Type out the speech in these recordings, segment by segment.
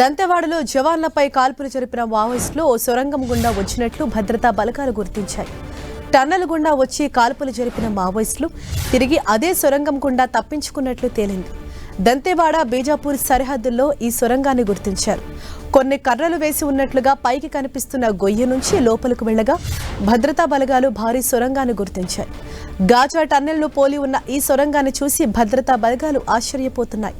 దంతెవాడలో జవాన్లపై కాల్పులు జరిపిన మావోయిస్టులు ఓ సొరంగం గుండా వచ్చినట్లు భద్రతా బలగాలు గుర్తించాయి. టన్నెల్ గుండా వచ్చి కాల్పులు జరిపిన మావోయిస్టులు తిరిగి అదే సొరంగం గుండా తప్పించుకున్నట్లు తేలింది. దంతెవాడ బీజాపూర్ సరిహద్దుల్లో ఈ సొరంగాన్ని గుర్తించారు. కొన్ని కర్రలు వేసి ఉన్నట్లుగా పైకి కనిపిస్తున్న గొయ్యి నుంచి లోపలికి వెళ్ళగా భద్రతా బలగాలు భారీ సొరంగాన్ని గుర్తించాయి. గాజా టన్నెల్ను పోలి ఉన్న ఈ సొరంగాన్ని చూసి భద్రతా బలగాలు ఆశ్చర్యపోతున్నాయి.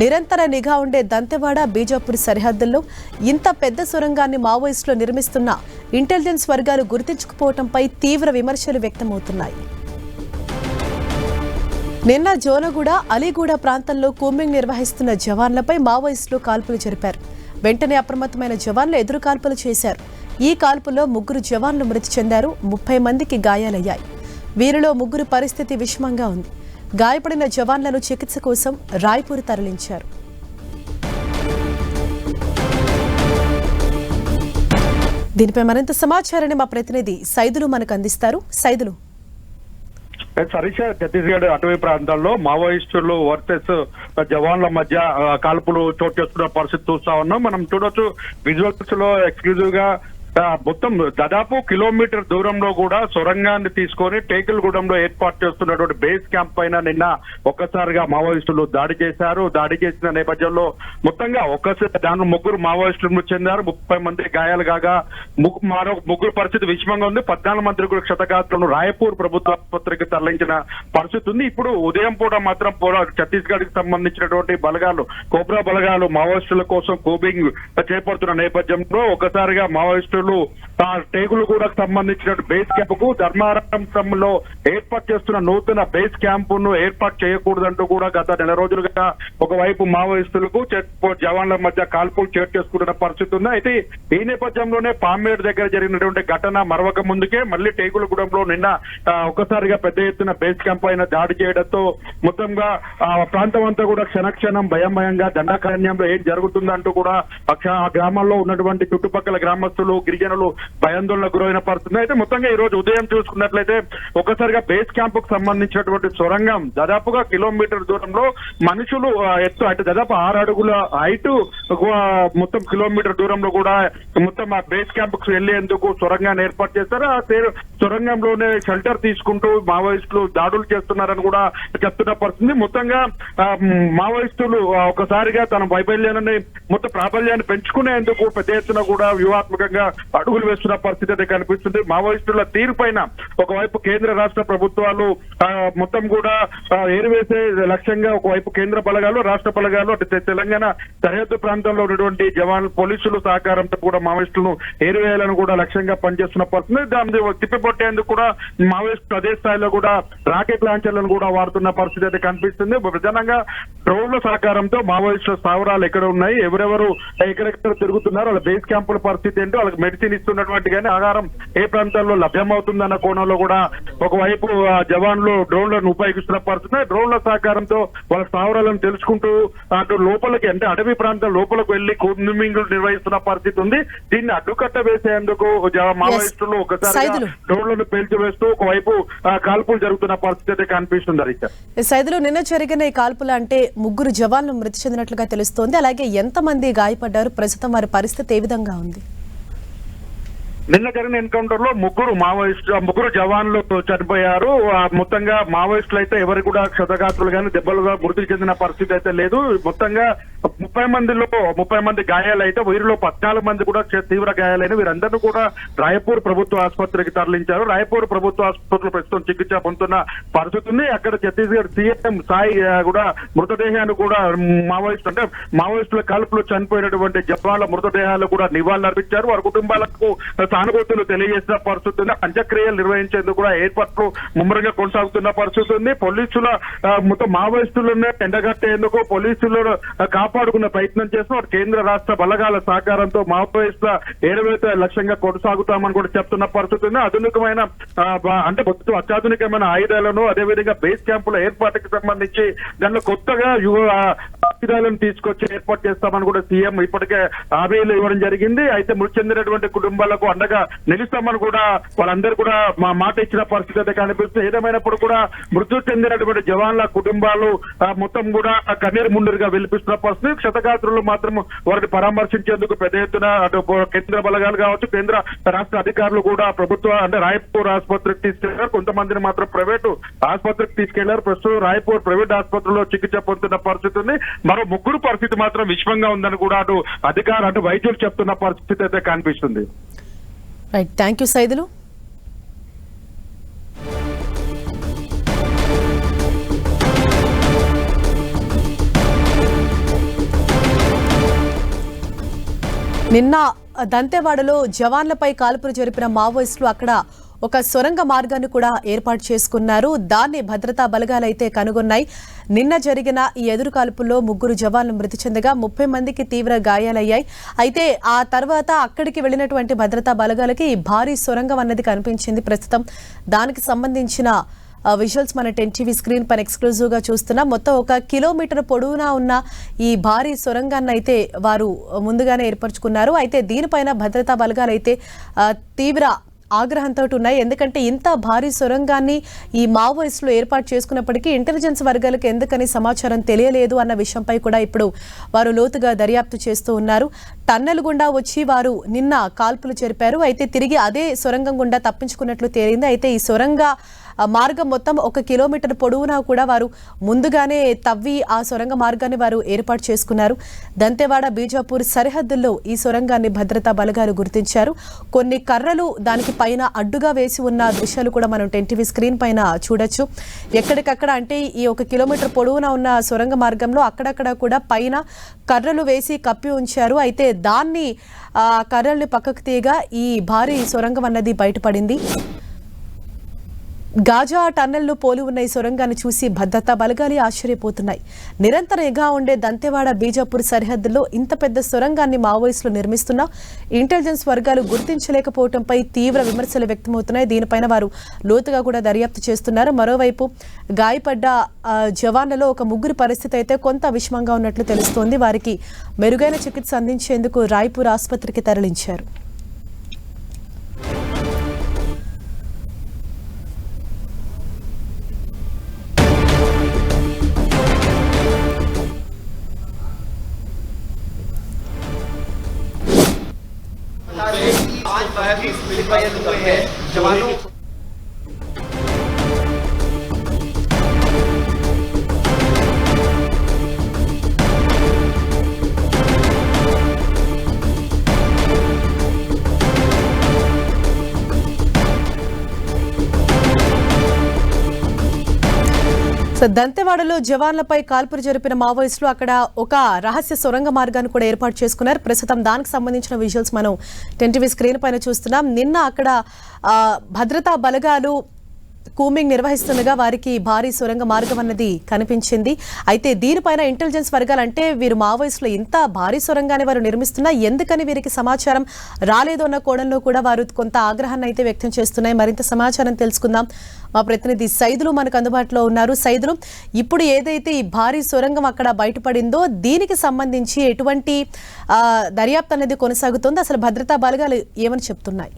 నిరంతర నిఘా ఉండే దంతెవాడ బీజాపూర్ సరిహద్దుల్లో ఇంత పెద్ద సొరంగాన్ని మావోయిస్టులు నిర్మిస్తున్న ఇంటెలిజెన్స్ వర్గాలు గుర్తించుకుపోవటంపై తీవ్ర విమర్శలు వ్యక్తమవుతున్నాయి. నిన్న జోనగూడ అలీగూడ ప్రాంతంలో కూంబింగ్ నిర్వహిస్తున్న జవాన్లపై మావోయిస్టులు కాల్పులు జరిపారు. వెంటనే అప్రమత్తమైన జవాన్లు ఎదురు కాల్పులు చేశారు. ఈ కాల్పులో ముగ్గురు జవాన్లు మృతి చెందారు ముప్పై మందికి గాయాలయ్యాయి. వీరిలో ముగ్గురు పరిస్థితి విషమంగా ఉంది. గాయపడిన జవాన్లను చికిత్స కోసం రాయ్పూర్ తరలించారు. దీనిపై మరింత సమాచారాన్ని మా ప్రతినిధి సైదులు మనకు అందిస్తారు. సైదులు. సరిష ఛత్తీస్గఢ్ అటవీ ప్రాంతాల్లో మావోయిస్టులు వర్సెస్ జవాన్ల మధ్య కాల్పులు చోటు చేసుకున్న పరిస్థితి చూస్తా ఉన్నాం. మనం చూడొచ్చు విజువల్స్లో ఎక్స్క్లూజివ్గా మొత్తం దాదాపు కిలోమీటర్ దూరంలో కూడా సొరంగాన్ని తీసుకొని టేకులగూడెంలో ఏర్పాటు చేస్తున్నటువంటి బేస్ క్యాంప్ పైన నిన్న ఒక్కసారిగా మావోయిస్టులు దాడి చేశారు. దాడి చేసిన నేపథ్యంలో మొత్తంగా ఒక్కసారి దాని ముగ్గురు మావోయిస్టులు మృతి చెందారు. ముప్పై మంది గాయాలు కాగా ముగ్గు- మరో ముగ్గురు పరిస్థితి విషమంగా ఉంది. పద్నాలుగు మంది కూడా క్షతగాత్రులను రాయపూర్ ప్రభుత్వ ఆసుపత్రికి తరలించిన పరిస్థితి ఉంది. ఇప్పుడు ఉదయం పూట మాత్రం పూర ఛత్తీస్గఢ్కి సంబంధించినటువంటి బలగాలు కోబ్రా బలగాలు మావోయిస్టుల కోసం కూబింగ్ చేపడుతున్న నేపథ్యంలో ఒకసారిగా మావోయిస్టులు ఆ టేగులు కూడా సంబంధించిన బేస్ క్యాంప్కు ధర్మారంలో ఏర్పాటు చేస్తున్న నూతన బేస్ క్యాంప్ను ఏర్పాటు చేయకూడదంటూ కూడా గత నెల రోజులుగా ఒకవైపు మావోయిస్టులకు జవాన్ల మధ్య కాల్పులు చేటు చేసుకుంటున్న పరిస్థితి ఉంది. అయితే ఈ నేపథ్యంలోనే పామేడు దగ్గర జరిగినటువంటి ఘటన మరవక ముందుకే మళ్ళీ టేకులగూడెంలో నిన్న ఒకసారిగా పెద్ద ఎత్తున బేస్ క్యాంప్ పైన దాడి చేయడంతో మొత్తంగా ఆ ప్రాంతం అంతా కూడా క్షణక్షణం భయం భయంగా దండకారణ్యంలో ఏం జరుగుతుందంటూ కూడా ఆ ఆ గ్రామాల్లో ఉన్నటువంటి చుట్టుపక్కల గ్రామస్తులు గిరిజనులు భయాందోళనకు గురైన పరిస్థితి. అయితే మొత్తంగా ఈ రోజు ఉదయం చూసుకున్నట్లయితే ఒకసారిగా బేస్ క్యాంప్కు సంబంధించినటువంటి సొరంగం దాదాపుగా కిలోమీటర్ దూరంలో మనుషులు ఎత్తు అంటే దాదాపు ఆరు అడుగుల హైట్ మొత్తం కిలోమీటర్ దూరంలో కూడా మొత్తం ఆ బేస్ క్యాంప్కు వెళ్ళేందుకు సొరంగాన్ని ఏర్పాటు చేస్తారు ఆ సొరంగంలోనే షెల్టర్ తీసుకుంటూ మావోయిస్టులు దాడులు చేస్తున్నారని కూడా చెప్తున్న పరిస్థితి. మొత్తంగా మావోయిస్టులు ఒకసారిగా తన వైఫల్యాన్ని మొత్తం ప్రాబల్యాన్ని పెంచుకునేందుకు పెద్ద ఎత్తున కూడా వ్యూహాత్మకంగా అడుగులు వేస్తున్న పరిస్థితి అయితే కనిపిస్తుంది. మావోయిస్టుల తీరు పైన ఒకవైపు కేంద్ర రాష్ట్ర ప్రభుత్వాలు మొత్తం కూడా ఆ, ఏరివేసే లక్ష్యంగా ఒకవైపు కేంద్ర బలగాలు రాష్ట్ర బలగాలు అంటే తెలంగాణ సరిహద్దు ప్రాంతంలో ఉన్నటువంటి జవాన్లు పోలీసులు సహకారంతో కూడా మావోయిస్టులను ఏరివేయాలని కూడా లక్ష్యంగా పనిచేస్తున్న పరిస్థితి దాన్ని తిప్పిపట్టేందుకు కూడా మావోయిస్టులు అదే స్థాయిలో కూడా రాకెట్ లాంచర్లను కూడా వాడుతున్న పరిస్థితి అయితే కనిపిస్తుంది. ప్రధానంగా డ్రోన్ల సహకారంతో మావోయిస్టుల స్థావరాలు ఎక్కడ ఉన్నాయి? ఎవరెవరు ఎక్కడెక్కడ తిరుగుతున్నారు? వాళ్ళ బేస్ క్యాంపుల పరిస్థితి ఏంటో వాళ్ళకి మెడిసిన్ ఇస్తున్నటువంటి కానీ ఆహారం ఏ ప్రాంతాల్లో లభ్యమవుతుందన్న కోణంలో కూడా ఒకవైపు జవాన్లు డ్రోన్లను ఉపయోగిస్తున్న పరిస్థితి డ్రోన్ల సహకారంతో వాళ్ళ స్థావరాలను తెలుసుకుంటూ అటు లోపలికి అంటే అడవి ప్రాంతం లోపలికి వెళ్ళి కూర్మింగులు నిర్వహిస్తున్న పరిస్థితి ఉంది. దీన్ని అడ్డుకట్ట వేసేందుకు మావోయిస్టులు ఒకసారి. డ్రోన్లను పేల్చివేస్తూ ఒకవైపు కాల్పులు జరుగుతున్న పరిస్థితి అయితే కనిపిస్తుంది హరీష్ సైదులు నిన్న జరిగిన ఈ కాల్పులు అంటే ముగ్గురు జవాన్లు మృతి చెందినట్లుగా తెలుస్తోంది. అలాగే ఎంతమంది గాయపడ్డారు? ప్రస్తుతం వారి పరిస్థితి ఏ విధంగా ఉంది? నిన్న జరిగిన ఎన్కౌంటర్లో ముగ్గురు మావోయిస్టు ముగ్గురు జవాన్లు చనిపోయారు. మొత్తంగా మావోయిస్టులు అయితే ఎవరు కూడా క్షతగాత్రులు కానీ దెబ్బలుగా మృతి చెందిన పరిస్థితి అయితే లేదు. మొత్తంగా ముప్పై మందిలో ముప్పై మంది గాయాలైతే వీరిలో పద్నాలుగు మంది కూడా తీవ్ర గాయాలైన వీరందరూ కూడా రాయపూర్ ప్రభుత్వ ఆసుపత్రికి తరలించారు. రాయపూర్ ప్రభుత్వ ఆసుపత్రిలో ప్రస్తుతం చికిత్స పొందుతున్న పరిస్థితి ఉంది. అక్కడ ఛత్తీస్గఢ్ సీఎం సాయి కూడా మృతదేహాన్ని కూడా మావోయిస్టు అంటే మావోయిస్టుల కలుపులు చనిపోయినటువంటి జపాల మృతదేహాలు కూడా నివాళులు అర్పించారు. వారి కుటుంబాలకు సానుభూతులు తెలియజేసిన పరిస్థితి ఉంది. అంత్యక్రియలు నిర్వహించేందుకు కూడా ఏర్పాట్లు ముమ్మరంగా కొనసాగుతున్న పరిస్థితి ఉంది. పోలీసుల మొత్తం మావోయిస్టులను ఎండగట్టేందుకు పోలీసులు కాపు కాపాడుకునే ప్రయత్నం చేస్తున్నారు కేంద్ర రాష్ట్ర బలగాల సహకారంతో మావోయిస్టుల ఏడవేత లక్ష్యంగా కొనసాగుతామని కూడా చెప్తున్న పరిస్థితి ఉంది. ఆధునికమైన అంటే మొత్తం అత్యాధునికమైన ఆయుధాలను అదేవిధంగా బేస్ క్యాంపుల ఏర్పాటుకి సంబంధించి దానిలో కొత్తగా యువ ఆయుధాలను తీసుకొచ్చి ఏర్పాటు చేస్తామని కూడా సీఎం ఇప్పటికే హామీలు ఇవ్వడం జరిగింది. అయితే మృతి చెందినటువంటి కుటుంబాలకు అండగా నిలుస్తామని కూడా వాళ్ళందరూ కూడా మా మాట ఇచ్చిన పరిస్థితి అయితే కనిపిస్తుంది. ఏదేమైనప్పుడు కూడా మృతి చెందినటువంటి జవాన్ల కుటుంబాలు ఆ, మొత్తం కూడా ఆ కన్నీరు ముందుగా విలిపిస్తున్న పరిస్థితి క్షతగాత్రులు మాత్రం వారిని పరామర్శించేందుకు పెద్ద ఎత్తున అటు కేంద్ర బలగాలు కావచ్చు కేంద్ర రాష్ట్ర అధికారులు కూడా ప్రభుత్వ అంటే రాయపూర్ ఆసుపత్రికి తీసుకెళ్ళారు. కొంతమందిని మాత్రం ప్రైవేటు ఆసుపత్రికి తీసుకెళ్ళారు. ప్రస్తుతం రాయపూర్ ప్రైవేట్ ఆసుపత్రిలో చికిత్స పొందుతున్న పరిస్థితి ఉంది. మరో ముగ్గురు పరిస్థితి మాత్రం విషమంగా ఉందని కూడా అటు అధికారులు అటు వైద్యులు చెప్తున్న పరిస్థితి అయితే కనిపిస్తుంది. రైట్ థ్యాంక్ యూ సైదులు నిన్న దంతెవాడలో జవాన్లపై కాల్పులు జరిపిన మావోయిస్టులు అక్కడ ఒక సొరంగ మార్గాన్ని కూడా ఏర్పాటు చేసుకున్నారు. దాన్ని భద్రతా బలగాలైతే కనుగొన్నాయి. నిన్న జరిగిన ఈ ఎదురు కాల్పుల్లో ముగ్గురు జవాన్లు మృతి చెందగా ముప్పై మందికి తీవ్ర గాయాలయ్యాయి. అయితే ఆ తర్వాత అక్కడికి వెళ్ళినటువంటి భద్రతా బలగాలకి భారీ సొరంగం అన్నది కనిపించింది ప్రస్తుతం. దానికి సంబంధించిన విజువల్స్ మన టెన్ టీవీ స్క్రీన్ పైన ఎక్స్క్లూజివ్గా చూస్తున్నాం. మొత్తం ఒక కిలోమీటర్ పొడవునా ఉన్న ఈ భారీ సొరంగాన్ని అయితే వారు ముందుగానే ఏర్పరచుకున్నారు. అయితే దీనిపైన భద్రతా బలగాలు అయితే తీవ్ర ఆగ్రహంతో ఉన్నాయి. ఎందుకంటే ఇంత భారీ సొరంగాన్ని ఈ మావోయిస్టులు ఏర్పాటు చేసుకున్నప్పటికీ ఇంటెలిజెన్స్ వర్గాలకు ఎందుకని సమాచారం తెలియలేదు అన్న విషయంపై కూడా ఇప్పుడు వారు లోతుగా దర్యాప్తు చేస్తూ ఉన్నారు. టన్నెల్ గుండా వచ్చి వారు నిన్న కాల్పులు జరిపారు. అయితే తిరిగి అదే సొరంగం గుండా తప్పించుకున్నట్లు తేలింది. అయితే ఈ సొరంగ మార్గం మొత్తం ఒక కిలోమీటర్ పొడవునా కూడా వారు ముందుగానే తవ్వి ఆ సొరంగ మార్గాన్ని వారు ఏర్పాటు చేసుకున్నారు. దంతెవాడ బీజాపూర్ సరిహద్దుల్లో ఈ సొరంగాన్ని భద్రతా బలగాలు గుర్తించారు. కొన్ని కర్రలు దానికి పైన అడ్డుగా వేసి ఉన్న దృశ్యాలు కూడా మనం టెన్ టీవీ స్క్రీన్ పైన చూడొచ్చు. ఎక్కడికక్కడ అంటే ఈ ఒక కిలోమీటర్ పొడవునా ఉన్న సొరంగ మార్గంలో అక్కడక్కడ కూడా పైన కర్రలు వేసి కప్పి ఉంచారు. అయితే దాన్ని ఆ కర్రల్ని పక్కకు తీయగా ఈ భారీ సొరంగం అన్నది బయటపడింది. గాజా టన్నెల్ను పోలి ఉన్న ఈ సొరంగాన్ని చూసి భద్రతా బలగాలి ఆశ్చర్యపోతున్నాయి. నిరంతర ఎగా ఉండే దంతెవాడ బీజాపూర్ సరిహద్దుల్లో ఇంత పెద్ద సొరంగాన్ని మావోయిస్టులు నిర్మిస్తున్నా ఇంటెలిజెన్స్ వర్గాలు గుర్తించలేకపోవడంపై తీవ్ర విమర్శలు వ్యక్తమవుతున్నాయి. దీనిపైన వారు లోతుగా కూడా దర్యాప్తు చేస్తున్నారు. మరోవైపు గాయపడ్డ జవాన్లలో ఒక ముగ్గురు పరిస్థితి అయితే కొంత విషమంగా ఉన్నట్లు తెలుస్తోంది. వారికి మెరుగైన చికిత్స అందించేందుకు రాయ్పూర్ ఆసుపత్రికి తరలించారు. ชวานุ సో దంతెవాడలో జవాన్లపై కాల్పులు జరిపిన మావోయిస్టులు అక్కడ ఒక రహస్య సొరంగ మార్గాన్ని కూడా ఏర్పాటు చేసుకున్నారు. ప్రస్తుతం దానికి సంబంధించిన విజువల్స్ మనం టెన్టీవీ స్క్రీన్ పైన చూస్తున్నాం. నిన్న అక్కడ భద్రతా బలగాలు కూమింగ్ నిర్వహిస్తుండగా వారికి భారీ సొరంగ మార్గం అన్నది కనిపించింది. అయితే దీనిపైన ఇంటెలిజెన్స్ వర్గాలు అంటే వీరు మావోయిస్టులు ఇంత భారీ సొరంగాన్ని వారు నిర్మిస్తున్నా ఎందుకని వీరికి సమాచారం రాలేదు అన్న కోణంలో కూడా వారు కొంత ఆగ్రహాన్ని అయితే వ్యక్తం చేస్తున్నాయి. మరింత సమాచారం తెలుసుకుందాం. మా ప్రతినిధి సైదులు మనకు అందుబాటులో ఉన్నారు. సైదులు ఇప్పుడు ఏదైతే ఈ భారీ సొరంగం అక్కడ బయటపడిందో దీనికి సంబంధించి ఎటువంటి దర్యాప్తు అనేది కొనసాగుతుంది. అసలు భద్రతా బలగాలు ఏమని చెప్తున్నాయి?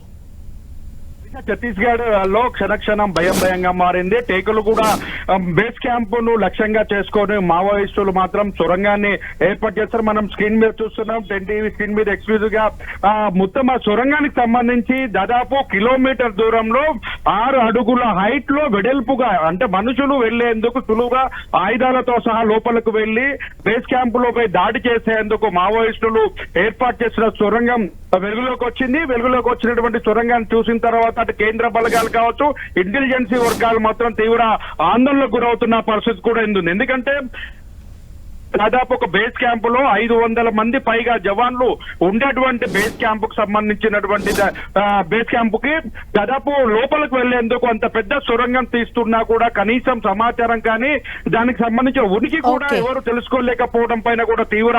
ఛత్తీస్గఢ్లో క్షణక్షణం భయం భయంగా మారింది. టేకులు కూడా బేస్ క్యాంప్ను లక్ష్యంగా చేసుకొని మావోయిస్టులు మాత్రం సొరంగాన్ని ఏర్పాటు చేస్తారు. మనం స్క్రీన్ మీద చూస్తున్నాం. టెన్ టీవీ స్క్రీన్ మీద ఎక్స్క్లూజివ్గా మొత్తం ఆ సొరంగానికి సంబంధించి దాదాపు కిలోమీటర్ దూరంలో ఆరు అడుగుల హైట్లో వెడల్పుగా అంటే మనుషులు వెళ్ళేందుకు సులువుగా ఆయుధాలతో సహా లోపలికి వెళ్ళి బేస్ క్యాంప్ లోపై దాడి చేసేందుకు మావోయిస్టులు ఏర్పాటు చేసిన సొరంగం వెలుగులోకి వచ్చింది. వెలుగులోకి వచ్చినటువంటి సొరంగాన్ని చూసిన తర్వాత అటు కేంద్ర బలగాలు కావచ్చు ఇంటెలిజెన్సీ వర్గాలు మాత్రం తీవ్ర ఆందోళనకు గురవుతున్న పరిస్థితి కూడా ఉంది ఎందుకంటే దాదాపు ఒక బేస్ క్యాంప్లో ఐదు వందల మంది పైగా జవాన్లు ఉండేటువంటి బేస్ క్యాంప్కు సంబంధించినటువంటి బేస్ క్యాంప్కి దాదాపు లోపలికి వెళ్ళేందుకు అంత పెద్ద సొరంగం తీస్తున్నా కూడా కనీసం సమాచారం కానీ దానికి సంబంధించిన ఉనికి కూడా. ఎవరు తెలుసుకోలేకపోవడం పైన కూడా తీవ్ర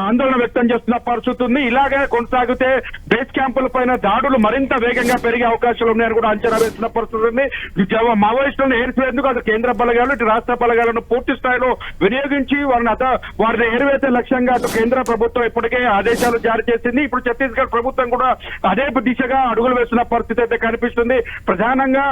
ఆందోళన వ్యక్తం చేస్తున్న పరిస్థితి ఉంది ఇలాగే కొనసాగితే బేస్ క్యాంపుల పైన దాడులు మరింత వేగంగా పెరిగే అవకాశాలు ఉన్నాయని కూడా అంచనా వేస్తున్న పరిస్థితి ఉంది మావోయిస్టులను ఏర్పేందుకు అది కేంద్ర బలగాలు ఇటు రాష్ట్ర బలగాలను పూర్తి స్థాయిలో వినియోగించి వారిని అత వారిని ఏరువేసే లక్ష్యంగా అటు కేంద్ర ప్రభుత్వం ఇప్పటికే ఆదేశాలు జారీ చేసింది. ఇప్పుడు ఛత్తీస్గఢ్ ప్రభుత్వం కూడా అదే దిశగా అడుగులు వేస్తున్న పరిస్థితి అయితే కనిపిస్తుంది. ప్రధానంగా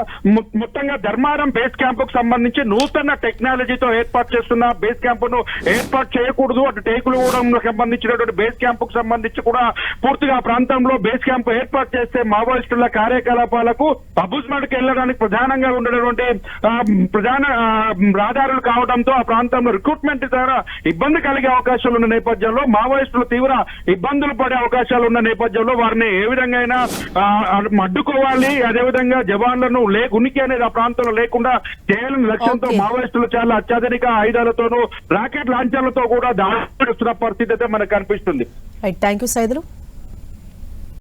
మొత్తంగా ధర్మారం బేస్ క్యాంప్కు సంబంధించి నూతన టెక్నాలజీతో ఏర్పాటు చేస్తున్న బేస్ క్యాంప్ను ఏర్పాటు చేయకూడదు. అటు టేకులు సంబంధించినటువంటి బేస్ క్యాంప్కు సంబంధించి కూడా పూర్తిగా ఆ ప్రాంతంలో బేస్ క్యాంప్ ఏర్పాటు చేస్తే మావోయిస్టుల కార్యకలాపాలకు అబుజ్మెంట్కి వెళ్ళడానికి ప్రధానంగా ఉండేటువంటి ప్రధాన ఆ, రహదారులు కావడంతో ఆ ప్రాంతంలో రిక్రూట్మెంట్ ద్వారా ఇబ్బంది కలిగే అవకాశాలు ఉన్న నేపథ్యంలో మావోయిస్టులు తీవ్ర ఇబ్బందులు పడే అవకాశాలు ఉన్న నేపథ్యంలో వారిని ఏ విధంగా అయినా అడ్డుకోవాలి. అదేవిధంగా జవాన్లను లే ఉనికి అనేది ఆ ప్రాంతంలో లేకుండా చేయాలని లక్ష్యంతో. మావోయిస్టులు చాలా అత్యాధునిక ఆయుధాలతోనూ రాకెట్ లాంచర్లతో కూడా దాడి చేస్తున్న పరిస్థితి అయితే మనకు కనిపిస్తుంది. Thank you Saidulu